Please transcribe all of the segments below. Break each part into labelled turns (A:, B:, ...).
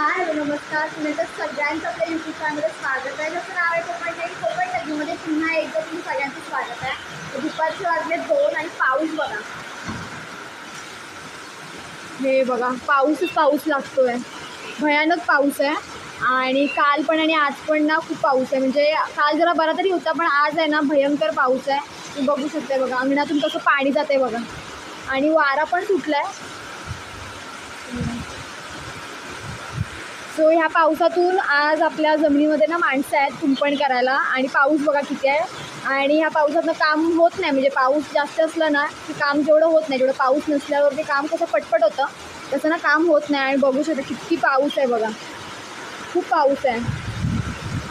A: हाय नमस्कार. तुम्ही तर सगळ्यांचं आपल्या युट्यूब चॅनलमध्ये स्वागत आहे. जसं नाव आहे कोकण नाही. कोकण नदीमध्ये पुन्हा एकदा तुम्ही सगळ्यांचं स्वागत आहे. दुपारचे वाजले दोन आणि पाऊस बघा. हे बघा पाऊसच पाऊस लागतोय. भयानक पाऊस आहे. आणि काल पण आणि आज पण ना खूप पाऊस आहे. म्हणजे काल जरा बरा तरी होता पण आज आहे ना भयंकर पाऊस आहे. तुम्ही बघू शकता बघा. अंगणातून कसं पाणी जाते बघा. आणि वारा पण सुटलाय. सो ह्या पावसातून आज आपल्या जमिनीमध्ये ना माणसं आहेत कुंपण करायला. आणि पाऊस बघा किती आहे. आणि ह्या पावसातनं काम होत नाही. म्हणजे पाऊस जास्त असलं ना की काम जेवढं होत नाही जेवढं पाऊस नसल्यावर ते काम कसं पटपट होतं तसं ना काम होत नाही. आणि बघू शकता किती पाऊस आहे बघा. खूप पाऊस आहे.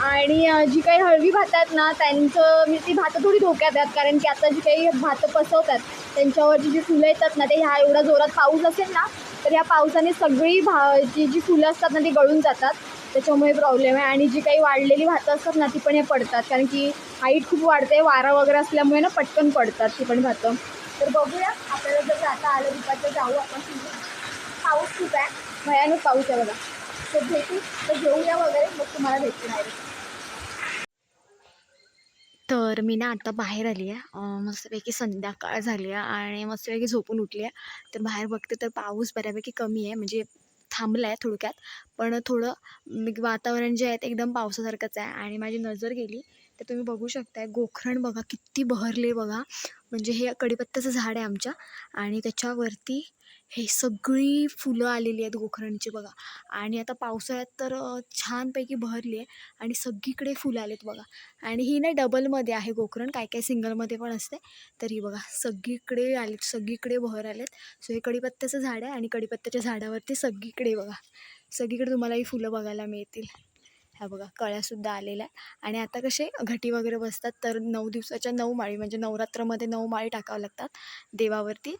A: आणि जी काही हळवी भात आहेत ना त्यांचं म्हणजे ती भातं थोडी धोक्यात आहेत. कारण की आता जी काही भातं पसवतात त्यांच्यावरची जी फुलं येतात ना ते ह्या एवढा जोरात पाऊस असेल ना तर या पावसाने सगळी भा जी जी फुलं असतात ना ती गळून जातात. त्याच्यामुळे प्रॉब्लेम आहे. आणि जी काही वाढलेली भातं असतात ना ती पण हे पडतात. कारण की हाईट खूप वाढते. वारा वगैरे असल्यामुळे ना पटकन पडतात ती पण भातं. तर बघूया आपल्याला जर जाता आलं दुपारचं जाऊ आपण. पाऊस खूप आहे. भयानक पाऊस आहे बघा. तर भेटू. तर घेऊया वगैरे. मग तुम्हाला भेटणार डायरेक्ट
B: तर मी ना आता बाहेर आली आहे. मस्तपैकी संध्याकाळ झाली आहे आणि मस्तपैकी झोपून उठली आहे. तर बाहेर बघते तर पाऊस बऱ्यापैकी कमी आहे म्हणजे थांबला आहे थोडक्यात. पण थोडं मी वातावरण जे आहे ते एकदम पावसासारखंच आहे आणि माझी नजर गेली तर तुम्ही बघू शकताय गोखरण बघा किती बहरले बघा. म्हणजे हे कडीपत्त्याचं झाड आहे आमच्या आणि त्याच्यावरती हे सगळी फुलं आलेली आहेत गोखरणची बघा. आणि आता पावसाळ्यात तर छानपैकी बहरली आहे आणि सगळीकडे फुलं आलेत बघा. आणि ही ना डबलमध्ये आहे गोखरण काय काय सिंगलमध्ये पण असते. तर ही बघा सगळीकडे आलेत सगळीकडे बहर आलेत. सो हे कडीपत्त्याचं झाड आहे आणि कडीपत्त्याच्या झाडावरती सगळीकडे बघा. सगळीकडे तुम्हाला ही फुलं बघायला मिळतील. ह्या बघा कळ्यासुद्धा आलेल्या आहे आणि आता कसे घटी वगैरे बसतात तर नऊ दिवसाच्या नऊ माळी म्हणजे नवरात्रामध्ये नऊ माळी टाकावं लागतात देवावरती.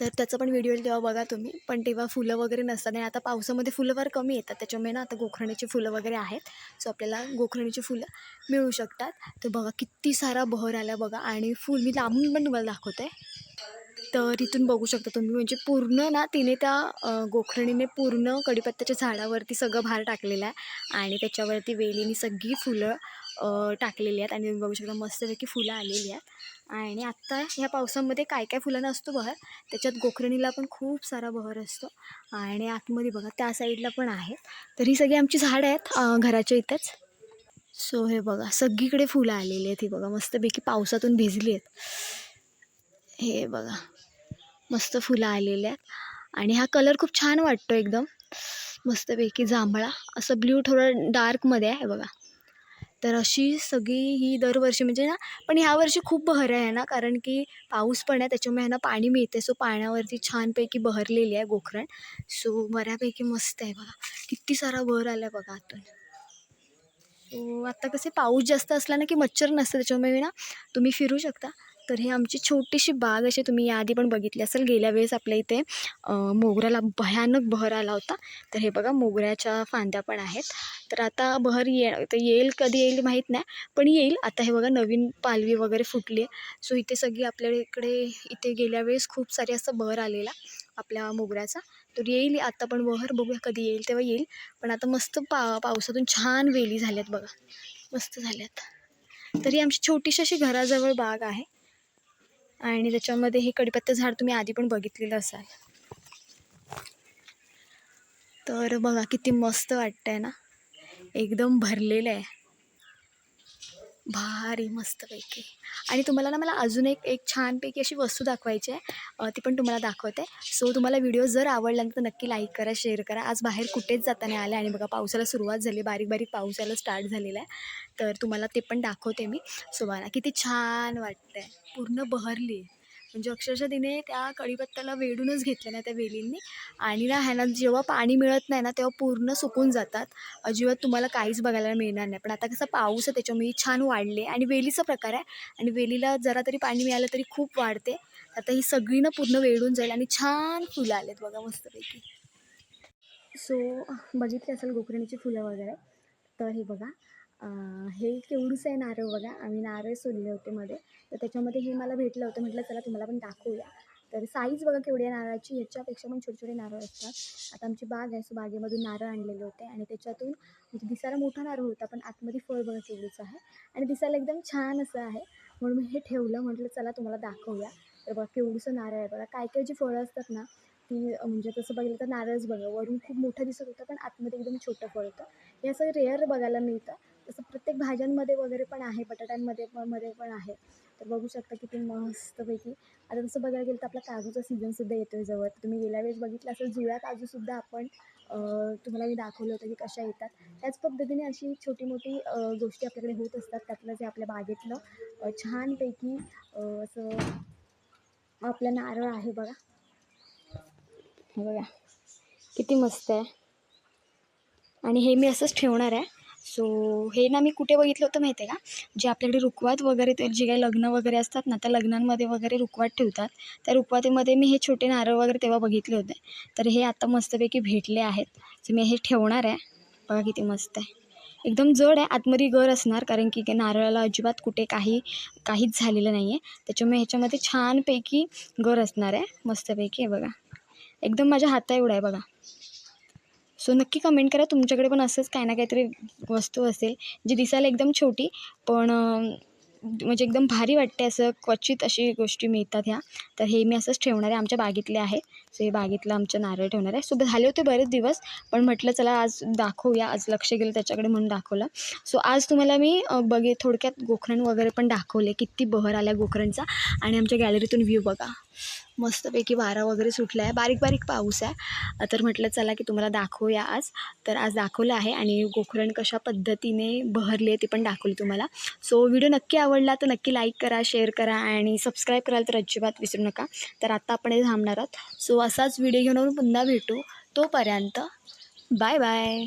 B: तर त्याचा पण व्हिडिओ तेव्हा बघा तुम्ही. पण तेव्हा फुलं वगैरे नसतात आणि आता पावसामध्ये फुलं फार कमी येतात. त्याच्यामुळे ना आता गोखरणीची फुलं वगैरे आहेत. सो आपल्याला गोखरणीची फुलं मिळू शकतात. तर बघा किती सारा बहर आला बघा. आणि फुल मी लांबून पण तुम्हाला दाखवते. तर इथून बघू शकता तुम्ही म्हणजे पूर्ण ना तिने त्या गोखरणीने पूर्ण कडीपत्त्याच्या झाडावरती सगळं भार टाकलेलं आहे आणि त्याच्यावरती वेलीने सगळी फुलं टाकलेली आहेत आणि तुम्ही बघू शकता मस्तपैकी फुलं आलेली आहेत. आणि आत्ता ह्या पावसामध्ये काय काय फुलांना असतो बहर? त्याच्यात गोखरणीला पण खूप सारा बहर असतो आणि आतमध्ये बघा त्या साईडला पण आहे. तर ही सगळी आमची झाडं आहेत घराच्या इथंच. सो हे बघा सगळीकडे फुलं आलेली आहेत ही बघा मस्तपैकी पावसातून भिजली आहेत. हे बघा मस्त फुलं आलेली आहेत. आणि हा कलर खूप छान वाटतो एकदम. मस्तपैकी जांभळा. असं ब्ल्यू थोडं डार्कमध्ये आहे बघा. तर अशी सगळी ही दरवर्षी म्हणजे ना पण ह्या वर्षी खूप बहर आहे ना कारण की पाऊस पण आहे त्याच्यामुळे ह्यांना पाणी मिळते सो पाण्यावरती छानपैकी बहरलेली आहे गोखरण सो बऱ्यापैकी मस्त आहे बघा. किती सारा बहर आला आहे बघा आतून. सो आत्ता कसे पाऊस जास्त असला ना की मच्छर नसतं त्याच्यामुळे ना तुम्ही फिरू शकता. तर हे आमची छोटीशी बाग अशी तुम्ही याआधी पण बघितली असेल गेल्या वेळेस आपल्या इथे मोगऱ्याला भयानक बहर आला होता. तर हे बघा मोगऱ्याच्या फांद्या पण आहेत. तर आता बहर ये तर येईल कधी येईल माहीत नाही पण येईल. आता हे बघा नवीन पालवी वगैरे फुटली आहे. सो इथे सगळी आपल्या इकडे इथे गेल्या वेळेस खूप सारे असं बहर आलेला आपल्या मोगऱ्याचा. तर येईल आता पण बहर बघूया कधी येईल तेव्हा येईल. पण आता मस्त पा पावसातून छान वेली झाल्यात बघा. मस्त झाल्यात. तरी आमची छोटीशी अशी घराजवळ बाग आहे. आणि त्याच्यामध्ये हे कडीपत्ता झाड तुम्ही आधी पण बघितलेलं असाल. तर बघा किती मस्त वाटतंय ना. एकदम भरलेलं आहे. भारी मस्तपैकी. आणि तुम्हाला ना मला अजून एक एक छानपैकी अशी वस्तू दाखवायची आहे. ती पण तुम्हाला दाखवते. सो तुम्हाला व्हिडिओ जर आवडला तर नक्की लाईक करा शेअर करा. आज बाहेर कुठेच जाताना आले आणि बघा पावसाला सुरुवात झाली. बारीक बारीक पाऊस यायला स्टार्ट झालेला आहे. तर तुम्हाला ते पण दाखवते मी. सो किती छान वाटतंय. पूर्ण बहरली. आहे म्हणजे अक्षरशः तिने त्या कढीपत्त्याला वेढूनच घेतलं ना त्या वेलींनी. आणि ना ह्यांना जेव्हा पाणी मिळत नाही ना तेव्हा पूर्ण सुकून जातात. अजिबात तुम्हाला काहीच बघायला मिळणार नाही. पण आता कसं पाऊस आहे त्याच्यामुळे छान वाढले. आणि वेलीचा प्रकार आहे. आणि वेलीला जरा तरी पाणी मिळालं तरी खूप वाढते. आता ही सगळी ना पूर्ण वेळून जाईल आणि छान फुलं आलेत बघा मस्तपैकी. सो बघितली असेल गोकर्णीची फुलं वगैरे? तर हे बघा. हे केवढूचं आहे नारळ बघा. आम्ही नारळ सोडले होते मध्ये. तर त्याच्यामध्ये हे मला भेटलं होतं. म्हटलं चला तुम्हाला पण दाखवूया. तर साईज बघा केवढी आहे नारळाची. ह्याच्यापेक्षा पण छोटे छोटे नारळ असतात. आता आमची बाग आहे. सो बागेमधून नारळ आणलेले होते. आणि त्याच्यातून म्हणजे दिसायला मोठा नारळ होता पण आतमध्ये फळ बघा केवढीचं आहे. आणि दिसायला एकदम छान असं आहे. म्हणून मी हे ठेवलं. म्हटलं चला तुम्हाला दाखवूया. तर बघा केवढंसं नारळ आहे बघा. काय काय जी फळं असतात ना ती म्हणजे तसं बघितलं तर नारळच बघा. वरून खूप मोठं दिसत होतं पण आतमध्ये एकदम छोटं फळ होतं. हे असं रेअर बघायला मिळतं. प्रत्येक भाज्यांमध्ये वगैरे पण आहे बटाट्यांमध्ये पण मध्ये पण आहे. तर बघू शकता किती मस्तपैकी. आता तसं बघायला गेलं तर आपला काजूचा सीझनसुद्धा येतो आहे जवळ. तुम्ही गेल्या वेळेस बघितलं असेल जुळ्या काजूसुद्धा आपण तुम्हाला मी दाखवलं होतं की कशा येतात. त्याच पद्धतीने अशी छोटी मोठी गोष्टी आपल्याकडे होत असतात. त्यातलं जे आपल्या बागेतलं छानपैकी असं आपलं नारळ आहे बघा. बघा. किती मस्त आहे. आणि हे मी असंच ठेवणार आहे. सो हे ना मी कुठे बघितलं होतं माहिती आहे का? जे आपल्याकडे रुखवात वगैरे ते जे काही लग्न वगैरे असतात ना त्या लग्नांमध्ये वगैरे रुखवात ठेवतात. त्या रुखवातीमध्ये मी हे छोटे नारळ वगैरे तेव्हा बघितले होते. तर हे आता मस्तपैकी भेटले आहेत. सो मी हे ठेवणार आहे. बघा किती मस्त आहे. एकदम जड आहे. आतमध्ये गर असणार कारण की नारळाला अजिबात कुठे काही काहीच झालेलं नाही आहे त्याच्यामुळे ह्याच्यामध्ये छानपैकी गर असणार आहे. मस्तपैकी आहे बघा. एकदम माझ्या हाता एवढा आहे बघा. सो नक्की कमेंट करा. तुमच्याकडे पण असंच काही ना काहीतरी वस्तू असेल जी दिसायला एकदम छोटी पण म्हणजे एकदम भारी वाटते असं क्वचित अशी गोष्टी मिळतात ह्या. तर हे मी असंच ठेवणार आहे. आमच्या बागेतले आहे. सो हे बागेतलं आमचं नारळ ठेवणार आहे. सो झाले होते बरेच दिवस पण म्हटलं चला आज दाखवूया. आज लक्ष गेलं त्याच्याकडे म्हणून दाखवलं. सो आज तुम्हाला मी बघे थोडक्यात गोखरण वगैरे पण दाखवले. किती बहर आल्या गोखरणचा आणि आमच्या गॅलरीतून व्ह्यू बघा. मस्तपैकी वारा वगैरे सुटला आहे बारीक बारीक पाऊस आहे. तर म्हटलं चला की तुम्हाला दाखवूया आज. तर आज दाखवलं आहे आणि गोखरण कशा पद्धतीने बहरले ते पण दाखवली तुम्हाला. सो व्हिडिओ नक्की आवडला तर नक्की लाईक करा शेअर करा आणि सबस्क्राईब करायला तर अजिबात विसरू नका. तर आत्ता आपण हे थांबणार आहोत. सो असाच व्हिडिओ घेऊन पुन्हा भेटू. तोपर्यंत बाय बाय